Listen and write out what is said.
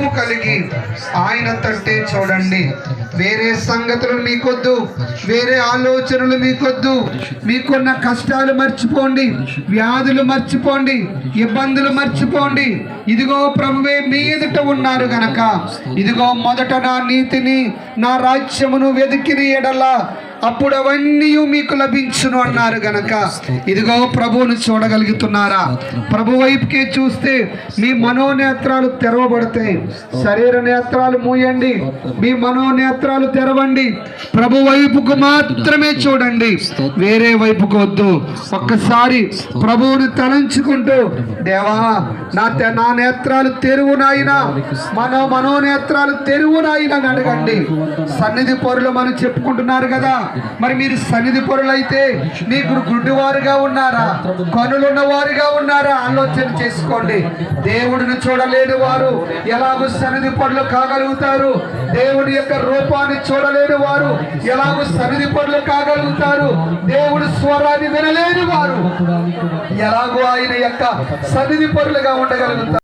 చూపు కలిగి ఆయన తట్టే చూడండి. వేరే సంగతులు మీకొద్దు వేరే ఆలోచనలు మీకొద్దు. మీకున్న కష్టాలు మర్చిపోండి వ్యాధులు మర్చిపోండి ఇబ్బందులు మర్చిపోండి. ఇదిగో ప్రభువే మీ ఎదుట ఉన్నారు గనక. ఇదిగో మొదట నా నీతిని నా రాజ్యమును వెతికిన ఎడలా. అప్పుడు అవన్నీ మీకు లభించును అన్నారు గనక. ఇదిగో ప్రభువును చూడగలుగుతున్నారా? ప్రభు వైపుకే చూస్తే మీ మనోనేత్రాలు తెరవబడతాయి. శరీర నేత్రాలు మూయండి. మీ మనోనేత్రాలు తెరవండి. ప్రభు వైపుకు మాత్రమే చూడండి. వేరే వైపుకు వద్దు. ఒక్కసారి ప్రభువుని తలంచుకుంటూ దేవా నా నా నేత్రాలు తెరువు నాయన. మనో మనోనేత్రాలు తెరువు నాయన అడగండి. సన్నిధి పొరులు మనం చెప్పుకుంటున్నారు కదా. మరి మీరు సన్నిధి పొరులైతే మీకు గుడ్డివారుగా ఉన్నారా? కనులున్న వారుగా ఉన్నారా? ఆలోచన చేసుకోండి. దేవుడిని చూడలేని వారు ఎలాగో సన్నిధి పనులు కాగలుగుతారు? దేవుడి యొక్క రూపాన్ని చూడలేని వారు ఎలాగో సన్నిధి పనులు కాగలుగుతారు? దేవుడి స్వరాన్ని వినలేని వారు ఎలాగో ఆయన యొక్క సన్నిధి పనులుగా ఉండగలుగుతారు.